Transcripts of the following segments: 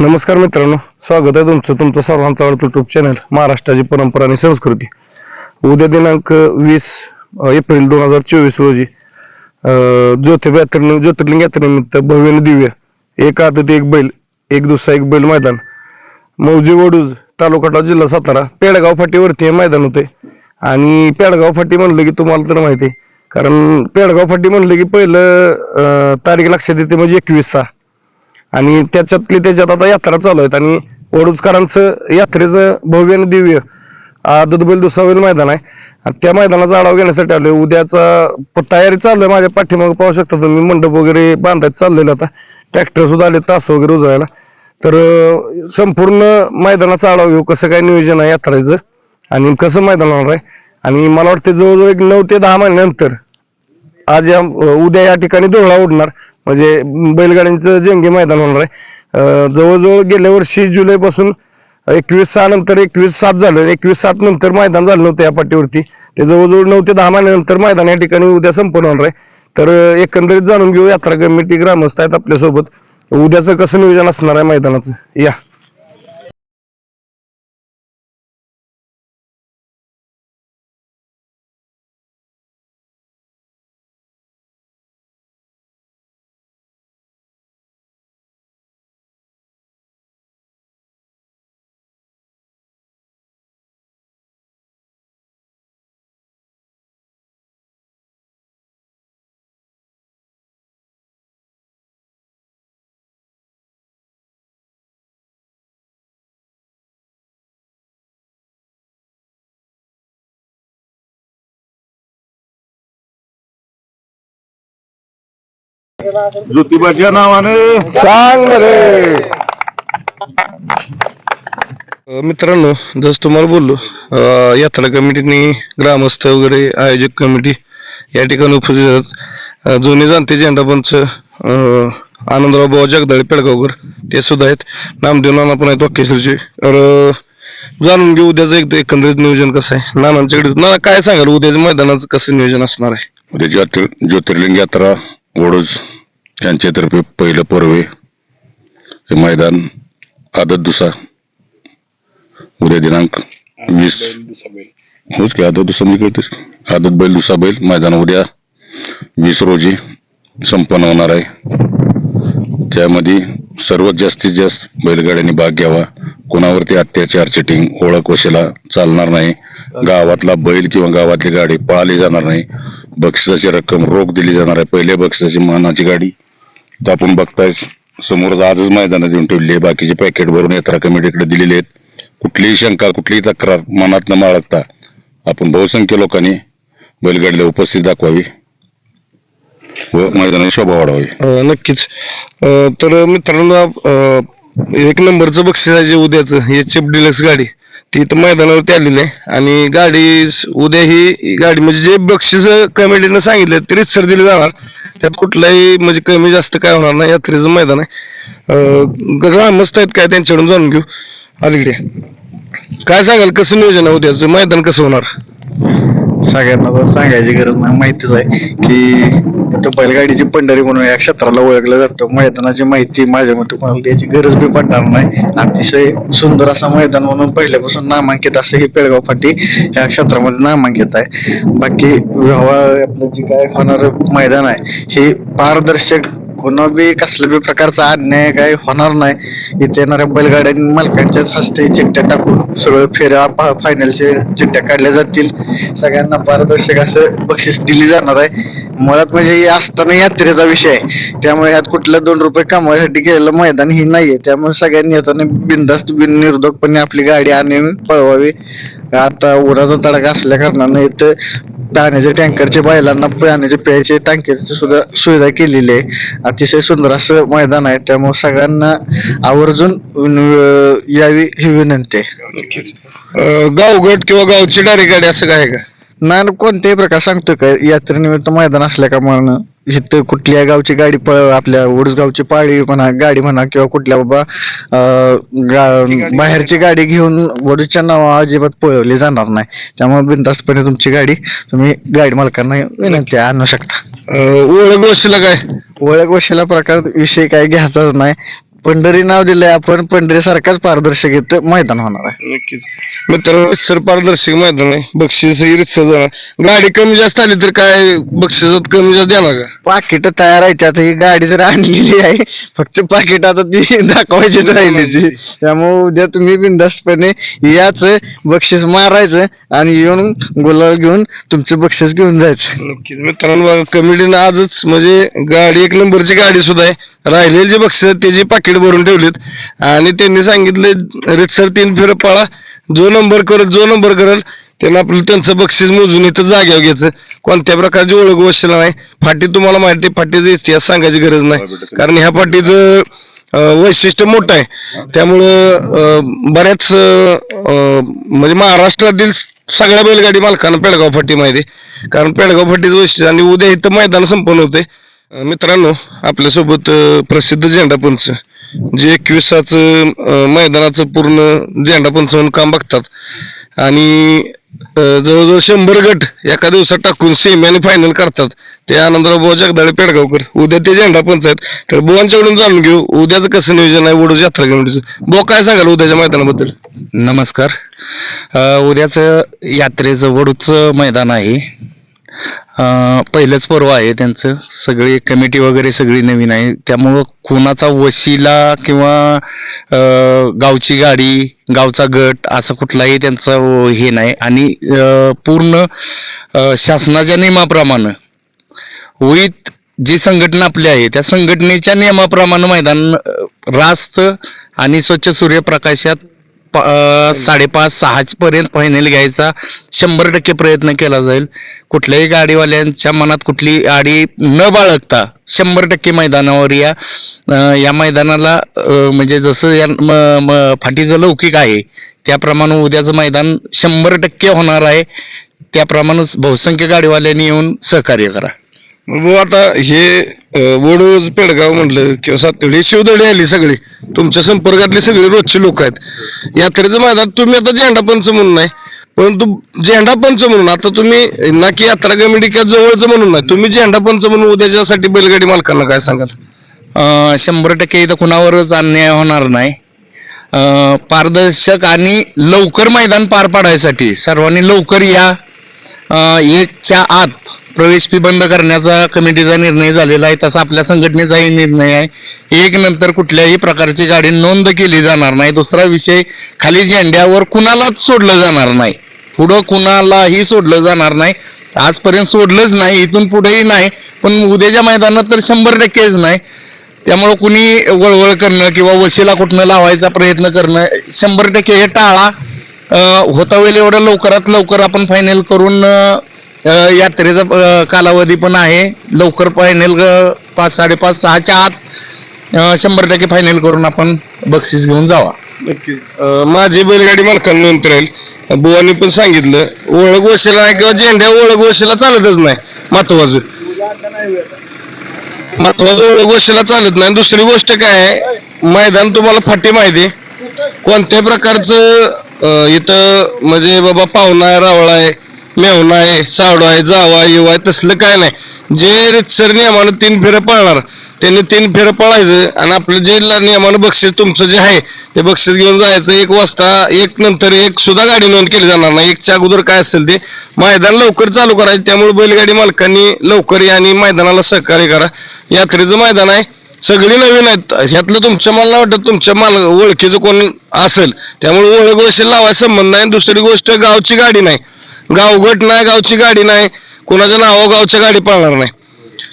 नमस्कार मित्रांनो स्वागत आहे तुमचं तुमचं सर्वांचं आवडतं युट्यूब चॅनल महाराष्ट्राची परंपरा आणि संस्कृती. उद्या दिनांक वीस एप्रिल दोन हजार चोवीस रोजी अं, ज्योतिबा यात्रे ज्योतिर्लिंग यात्रेनिमित्त भव्य दिव्य एक आदत एक बैल एक दुसरा एक बैल मैदान. मौजी वडूज तालुका जिल्हा सातारा पेडगाव फाटीवरती हे मैदान होते. आणि पेडगाव फाटी म्हणलं की तुम्हाला तर माहिती आहे कारण पेडगाव फाटी म्हणलं की पहिलं तारीख लक्षात येते म्हणजे एकवीस सहा. आणि त्याच्यातली त्याच्यात आता यात्रा चालू आहेत आणि ओडुचकरांचं यात्रेचं भव्य आणि दिव्य आदत दुसावेल मैदान आहे. आणि त्या मैदानाचा आढावा घेण्यासाठी आलोय. उद्याचा तयारी चालू आहे. माझ्या पाठीमागे पाहू शकता तुम्ही मंडप वगैरे बांधायचं चाललेलं आता. ट्रॅक्टर सुद्धा आले तास वगैरे उजवायला तर संपूर्ण मैदानाचा आढावा घेऊ कसं काय नियोजन आहे यात्रेचं आणि कसं मैदान होणार आहे. आणि मला वाटतं जवळजवळ एक नऊ ते दहा महिन्यानंतर आज या उद्या या ठिकाणी दोहळा उडणार. म्हणजे बैलगाड्यांचं जेंगे मैदान होणार आहे. जवळजवळ गेल्या वर्षी जुलै पासून एकवीस सहा नंतर एकवीस सात झालं. एकवीस सात नंतर मैदान झालं नव्हतं या पाठीवरती. ते जवळजवळ नऊ ते दहा महिन्यानंतर मैदान या ठिकाणी उद्या संपन्न होणार आहे. तर एकंदरीत जाणून घेऊ यात्रा कमिटी ग्रामस्थ आहेत आपल्यासोबत. उद्याचं कसं नियोजन असणार आहे मैदानाचं? या. ज्योतिबाच्या नावानं. सांग रे मित्रांनो जस तुम्हाला बोललो अं, यात्रा कमिटीने ग्रामस्थ वगैरे आयोजक कमिटी या ठिकाणी उपस्थित आहेत. अं, जुने जाणते झेंडापंच अं, आनंदराव बाबा जगदाळे पेडगावकर ते सुद्धा आहेत. नामदेव नाना पण आहेत वाक्यशीलचे तर अं, जाणून घेऊ उद्याचं एक एकंदरीत नियोजन कसं आहे. नानांच्याकडे नाना काय सांगाल? उद्याच्या मैदानाचं कसं नियोजन असणार आहे? उद्या ज्योतिर ज्योतिर्लिंग यात्रा वडूज यांच्यातर्फे पहिलं पर्वे हे मैदान आदत दुसा. उद्या दिनांक वीस. होच की आदत दुसा म्हणजे मी कळतेस आदत बैल दुसा बैल. मैदान उद्या वीस रोजी संपन्न होणार आहे. त्यामध्ये सर्वात जास्तीत जास्त बैलगाड्यांनी भाग घ्यावा. कोणावरती अत्याचार चिटिंग ओळख वशेला चालणार नाही. गावातला बैल किंवा गावातली गाडी पळाली जाणार नाही. बक्षिसाची रक्कम रोख दिली जाणार आहे. पहिल्या बक्षिसाची मानाची गाडी. तर आपण बघताय समोर आजच मैदानात येऊन ठेवली बाकीचे पॅकेट भरून यात्रा कमिटीकडे दिलेले आहेत. कुठलीही शंका कुठलीही तक्रार मनात न बाळगता आपण बहुसंख्य लोकांनी बैलगाडीला उपस्थित दाखवावी. व मैदानाची शोभा वाढवावी. नक्कीच. तर मित्रांनो एक नंबरचं बक्षीस आहे जे उद्याचं हे चिप डिलक्स गाडी. ती इथं मैदानावरती आलेली आहे. आणि गाडी स- उद्या ही गाडी म्हणजे जे बक्षीस कमिटीनं सांगितलं ते रितसर दिले जाणार. त्यात कुठलाही म्हणजे कमी जास्त काय होणार नाही यात्रेचं मैदान आहे. अं, ग्रामस्थ आहेत काय त्यांच्याकडून जाणून घेऊ. अलीकडे. काय सांगाल कसं नियोजन आहे उद्याचं? मैदान कसं होणार? सगळ्यांना तर सांगायची गरज नाही माहितीच आहे की इथं बैलगाडीची पंढरी म्हणून या क्षेत्राला ओळखलं जातं. मैदानाची माहिती माझ्या मते कोणाला द्यायची गरज बी पडणार नाही. अतिशय सुंदर असं मैदान म्हणून पहिल्यापासून नामांकित असं हे पेळगाव फाटी या क्षेत्रामध्ये नामांकित आहे. बाकी व्यवहार आपलं जे काय होणार मैदान आहे हे पारदर्शक कोणा बी कसल्या बी प्रकारचा अन्याय काय होणार नाही. इथे येणाऱ्या बैलगाड्या मालकांच्याच हस्ते चिठ्ठ्या टाकून सगळं फेऱ्या फायनलचे चिठ्ठ्या काढल्या जातील. सगळ्यांना पारदर्शक असं बक्षीस दिली जाणार आहे. मुळात म्हणजे हे असताना यात्रेचा विषय आहे. त्यामुळे यात कुठलं दोन रुपये कमवायसाठी गेलेलं मैदान ही नाहीये. त्यामुळे सगळ्यांनी येताना बिनधास्त बिननिर्धोकपणे आपली गाडी आणून पळवावी. आता उराचा तडाखा असल्या कारणानं इथं पाण्याच्या टँकरचे बैलांना पाण्याचे प्यायचे टँकरची सुद्धा सुविधा केलेली आहे. अतिशय सुंदर असं मैदान आहे. त्यामुळे सगळ्यांना आवर्जून यावी ही विनंती आहे. गावगट किंवा गावची डायरेक्ट गाडी असं काय आहे का? नाही ना कोणत्याही प्रकार सांगतो काय यात्रेनिमित्त मैदान असल्या का म्हणून इथं कुठल्या गावची गाडी पळ आपल्या वडूस गावची पाळी म्हणा गाडी म्हणा किंवा कुठल्या बाबा अं, गा- बाहेरची गाडी घेऊन वडूच्या नावा अजिबात पळवली जाणार नाही. त्यामुळे बिनधास्तपणे तुमची गाडी तुम्ही गाडी मालकांना विनंती आहे, आणू शकता. अं, ओळख गोष्टीला काय? ओळख वशिला प्रकार विषय काय घ्यायचाच नाही. पंढरी नाव दिलंय आपण. पंढरी सारखाच पारदर्शक इथं मैदान होणार आहे. नक्कीच. मित्रांनो सर पारदर्शक मैदान आहे. बक्षीस ही रितसर जाणार. गाडी कमी जास्त आली तर काय बक्षिसात कमी जास्त देणार का पाकिट तयार आहे त्यात ही गाडी जर आणलेली आहे फक्त पाकिट आता ती दाखवायचीच राहिली त्यामुळे उद्या तुम्ही बिंदास्तपणे याच बक्षीस मारायचं आणि येऊन गुलाल घेऊन तुमचं बक्षीस घेऊन जायचं. नक्कीच. मित्रांनो बघा कमिटीनं आजच म्हणजे गाडी एक नंबरची गाडी सुद्धा आहे. राहिलेली जे बक्षीस आहेत त्याची पाकिट भरून ठेवलीत. आणि त्यांनी सांगितलं रितसर तीन फेर पळा. जो नंबर करल जो नंबर करल त्यानं आपलं त्यांचं बक्षीस मोजून इथं जाग्यावर घ्यायचं. कोणत्या प्रकारची ओळख वशिला नाही. फाटी तुम्हाला माहिती आहे, फाटीचा इतिहास सांगायची गरज नाही. कारण ह्या फाटीचं वैशिष्ट्य मोठं आहे. त्यामुळं बऱ्याच म्हणजे महाराष्ट्रातील सगळ्या बैलगाडी मालकांना पेडगाव फाटी माहिती आहे. कारण पेडगाव फाटीचं वैशिष्ट्य आणि उद्या इथं मैदान संपन्न होते मित्रांनो आपल्यासोबत प्रसिद्ध झेंडापंच जे एकविसाच मैदानाचं पूर्ण झेंडापंच म्हणून काम बघतात. आणि जवळजवळ शंभर गट एका दिवसात टाकून सेमी आणि फायनल करतात. ते आनंदराव बुवा जगदाळे पेडगावकर उद्या ते झेंडा पंच आहेत. तर बुवांच्याकडून जाणून घेऊ उद्याचं कसं नियोजन आहे वडू यात्रा कमिटीचं बुवा काय सांगाल उद्याच्या मैदानाबद्दल? नमस्कार. उद्याचं यात्रेचं वडूचं मैदान आहे. पहिलंच पर्व आहे त्यांचं. सगळी कमिटी वगैरे सगळी नवीन आहे. त्यामुळं कोणाचा वशिला किंवा गावची गाडी गावचा गट असं कुठलाही त्यांचा हे नाही. आणि पूर्ण शासनाच्या नियमाप्रमाणे. विथ जी संघटना आपली आहे त्या संघटनेच्या नियमाप्रमाणे मैदान रास्त आणि स्वच्छ सूर्यप्रकाशात साडेपाच सहा पर्यंत फायनल घ्यायचा. शंभर टक्के प्रयत्न केला जाईल. कुठल्याही गाडीवाल्यांच्या मनात कुठली गाडी न बाळगता शंभर टक्के मैदानावर या. या मैदानाला म्हणजे जसं या म- म- फाटीचं लौकिक आहे त्याप्रमाणे उद्याचं मैदान शंभर टक्के होणार आहे. त्याप्रमाणे बहुसंख्य गाडीवाल्यांनी येऊन सहकार्य करा. आता हे वडूज पेडगाव म्हटलं किंवा सातवडी शिवदडी आली सगळी. तुमच्या संपर्कातले सगळे रोजचे लोक आहेत. यात्रेचं मैदान तुम्ही आता झेंडा पंच म्हणून नाही परंतु झेंडा पंच म्हणून आता तुम्ही ना की यात्रा कमिटी किंवा जवळचं म्हणून नाही तुम्ही झेंडा पंच म्हणून उद्याच्यासाठी बैलगाडी मालकांना काय सांगाल? शंभर टक्के इथं कुणावरच अन्याय होणार नाही. पारदर्शक आणि लवकर मैदान पार पाडायसाठी सर्वांनी लवकर या. एकच्या आत प्रवेश फी बंद करण्याचा कमिटीचा निर्णय झालेला आहे तसा आपल्या संघटनेचाही निर्णय आहे. एक नंतर कुठल्याही प्रकारची गाडी नोंद केली जाणार नाही. दुसरा विषय खाली झेंड्यावर कुणालाच सोडलं जाणार नाही. पुढं कुणालाही सोडलं जाणार नाही. आजपर्यंत सोडलंच नाही इथून पुढेही नाही. पण उद्याच्या मैदानात तर शंभर टक्केच नाही. त्यामुळं कुणी वळवळ करणं किंवा वशीला कुठनं लावायचा प्रयत्न करणं शंभर टक्के हे टाळा. होता होईल एवढं लवकरात लवकर आपण फायनल करून यात्रेचा कालावधी पण आहे. लवकर फायनल पाच साडेपाच सहाच्या आत शंभर टक्के फायनल करून आपण बक्षीस घेऊन जावा. माझी बैलगाडी मालकांना नंतर राहील. बुवानी पण सांगितलं ओळख वशिला नाही किंवा झेंड्या ओळख वशिला चालतच नाही. महत्वाचं. महत्वाचं ओळख वशिला चालत नाही. दुसरी गोष्ट काय आहे? मैदान तुम्हाला फाटी माहिती आहे. कोणत्याही प्रकारचं इथं म्हणजे बाबा पाहुणा आहे रावळा आहे मेवणा आहे सावडा आहे जावा येऊ आहे तसलं काय नाही. जे रितसर नियमानं तीन फेरं पळणार त्यांनी तीन फेरं पळायचं आणि आपलं जे नियमानं बक्षीस तुमचं जे आहे ते बक्षीस घेऊन जायचं एक वाजता एक नंतर एक सुद्धा गाडी नोंद केली जाणार नाही. एकच्या अगोदर काय असेल ते मैदान लवकर चालू करायचं त्यामुळे बैलगाडी मालकांनी लवकर या आणि मैदानाला सहकार्य करा. यात्रेचं मैदान आहे. सगळी नवीन आहेत. ह्यातलं तुमच्या मला वाटतं तुमच्या माल ओळखीचं कोण असेल. त्यामुळे ओळख वशील लावायचा संबंध नाही. दुसरी गोष्ट गावची गाडी नाही. गावगट नाही गावची गाडी नाही. कोणाच्या नावा गावच्या गाडी पळणार नाही.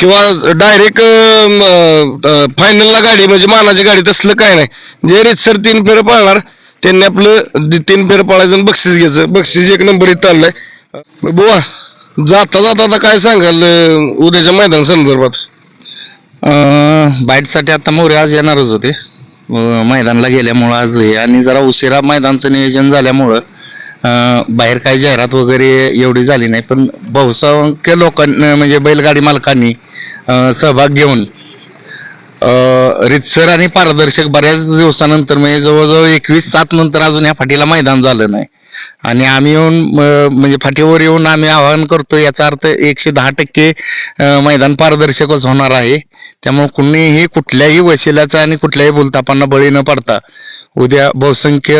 किंवा डायरेक्ट फायनलला गाडी म्हणजे मानाची गाडी तसलं काय नाही. जे रितसर तीन फेर पळणार त्यांनी आपलं तीन फेर पळायचं बक्षीस घ्यायचं. बक्षीस एक नंबर इथं चाललंय बुवा जाता जाता आता काय सांगाल उद्याच्या मैदान संदर्भात? बाईटसाठी आता मोरे आज येणारच होते. मैदानला गेल्यामुळं आज हे. आणि जरा उशिरा मैदानचं नियोजन झाल्यामुळं बाहेर काही जाहिरात वगैरे एवढी झाली नाही. पण बहुसंख्य लोकांनी म्हणजे बैलगाडी मालकांनी सहभाग घेऊन रितसर आणि पारदर्शक बऱ्याच दिवसानंतर म्हणजे जवळजवळ एकवीस सात नंतर अजून या फाटीला मैदान झालं नाही. आणि आम्ही येऊन म्हणजे फाटीवर येऊन आम्ही आवाहन करतो याचा अर्थ एकशे दहा टक्के मैदान पारदर्शकच होणार आहे. त्यामुळे कुणीही कुठल्याही वशिलाचा आणि कुठल्याही बोलतापांना बळी न पडता उद्या बहुसंख्य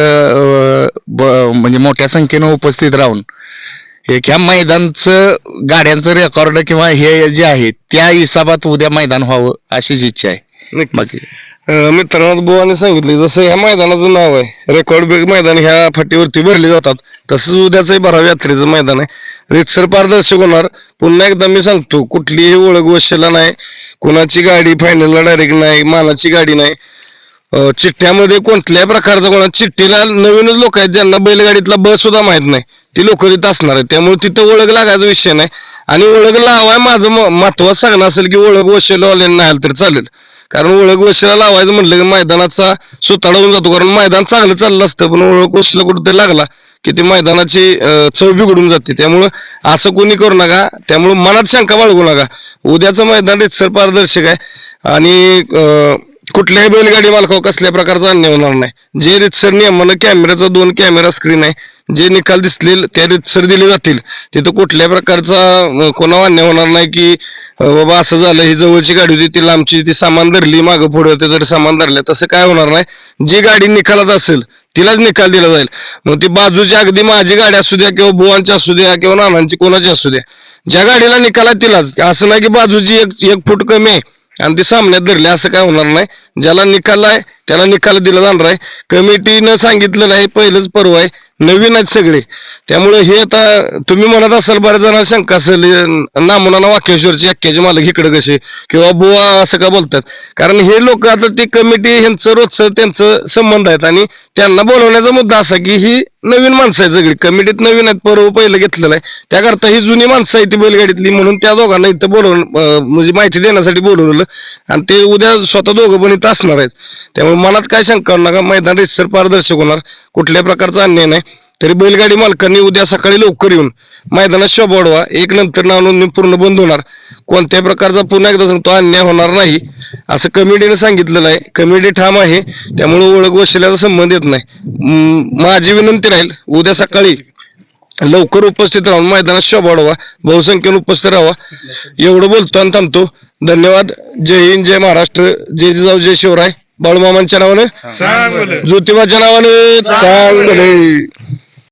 म्हणजे मोठ्या संख्येनं उपस्थित राहून एक ह्या मैदानचं गाड्यांचं रेकॉर्ड किंवा हे जे आहे त्या हिसाबात उद्या मैदान व्हावं अशीच इच्छा आहे. बाकी मित्रांनो बुवाने सांगितले जसं ह्या मैदानाचं नाव आहे रेकॉर्ड ब्रेक मैदान ह्या फाटीवरती भरले जातात तसंच उद्याचंही भराव यात्रेचं मैदान आहे. रितसर पारदर्शक होणार. पुन्हा एकदा मी सांगतो कुठलीही ओळख वशेला नाही कुणाची गाडी फायनलला डायरेक्ट नाही मानाची गाडी नाही. चिठ्ठ्यामध्ये कोणत्याही प्रकारचा कोणा चिठ्ठीला नवीनच लोक आहेत ज्यांना बैलगाडीतला बस सुद्धा माहीत नाही. ती लोक तिथं असणार आहेत त्यामुळे तिथं ओळख लागायचा विषय नाही. आणि ओळख लावाय माझं म- महत्वाचं सांगणं असेल की ओळख वशेला नाही आलं तरी चालेल. कारण ओळख वशिला लावायचं म्हटलं की मैदानाचा सुताडा होऊन जातो. कारण मैदान चांगलं चाललं असतं पण ओळख वशिला कुठेतरी लागला की ती मैदानाची चव बिघडून जाते. त्यामुळं असं कोणी करू नका. त्यामुळं मनात शंका बाळगू नका. उद्याचं मैदान रितसर पारदर्शक आहे. आणि कुठल्याही बैलगाडी मालकावर कसल्या प्रकारचा अन्याय होणार नाही. जे रितसर नियमानं कॅमेऱ्याचा दोन कॅमेरा स्क्रीन आहे जे निकाल दिसले त्या रितसर दिले जातील. तिथं कुठल्या प्रकारचा कोणावर अन्याय होणार नाही की बाबा असं झालं ही जवळची गाडी होती ती लांबची ती सामान धरली मागं पुढे होते तरी सामान धरलं तसं काय होणार नाही. जी गाडी निकालात असेल तिलाच निकाल दिला जाईल. मग ती बाजूची अगदी माझी गाडी असू द्या किंवा बुवांची असू द्या किंवा नानांची कोणाची असू द्या ज्या गाडीला निकाला तिलाच. असं नाही की बाजूची एक एक फूट कमी आहे आणि ती सामन्यात धरली असं काय होणार नाही. ज्याला निकाल आहे त्याला निकाल दिला जाणार आहे. कमिटीनं सांगितलेलं आहे पहिलंच पर्व आहे. नवीन आहेत सगळे. त्यामुळे हे आता तुम्ही म्हणत असाल बऱ्याच जणांना शंका असेल नामुना वाक्येश्वरची अख्ख्याचे मालक इकडे कसे? किंवा बुवा असं का बोलतात? कारण हे लोक आता ती कमिटी ह्यांचं रोजचं त्यांचं संबंध आहेत आणि त्यांना बोलवण्याचा मुद्दा असा की ही नवीन माणसं आहेत सगळी. कमिटीत नवीन आहेत पर्व पहिलं घेतलेलं आहे. त्याकरता ही जुनी माणसं आहे ती बैलगाडीतली म्हणून त्या दोघांना इथं बोलवून म्हणजे माहिती देण्यासाठी बोलवलं आणि ते उद्या स्वतः दोघं पण इथं असणार आहेत. त्यामुळे मनात काय शंका नका. मैदान रितसर पारदर्शक होणार. कुठल्याही प्रकारचा अन्याय नाही. तरी बैलगाडी मालकांनी उद्या सकाळी लवकर येऊन मैदानात शोभा वाढवा. एक नंतर नाव नोंदणी पूर्ण बंद होणार. कोणत्याही प्रकारचा पुन्हा एकदा सांगतो अन्याय होणार नाही. असं कमिटीने सांगितलेलं आहे. कमिटी ठाम आहे. त्यामुळे ओळख वशिल्याचा संबंध येत नाही. माझी विनंती राहील उद्या सकाळी लवकर उपस्थित राहून मैदानात शोभा वाढवा. बहुसंख्येने उपस्थित राहावा. एवढं बोलतो आणि थांबतो. धन्यवाद. जय हिंद जय महाराष्ट्र. जय जिजाऊ जय शिवराय. बाळूमामांच्या नावाने? ज्योतिबाच्या नावाने? चांगले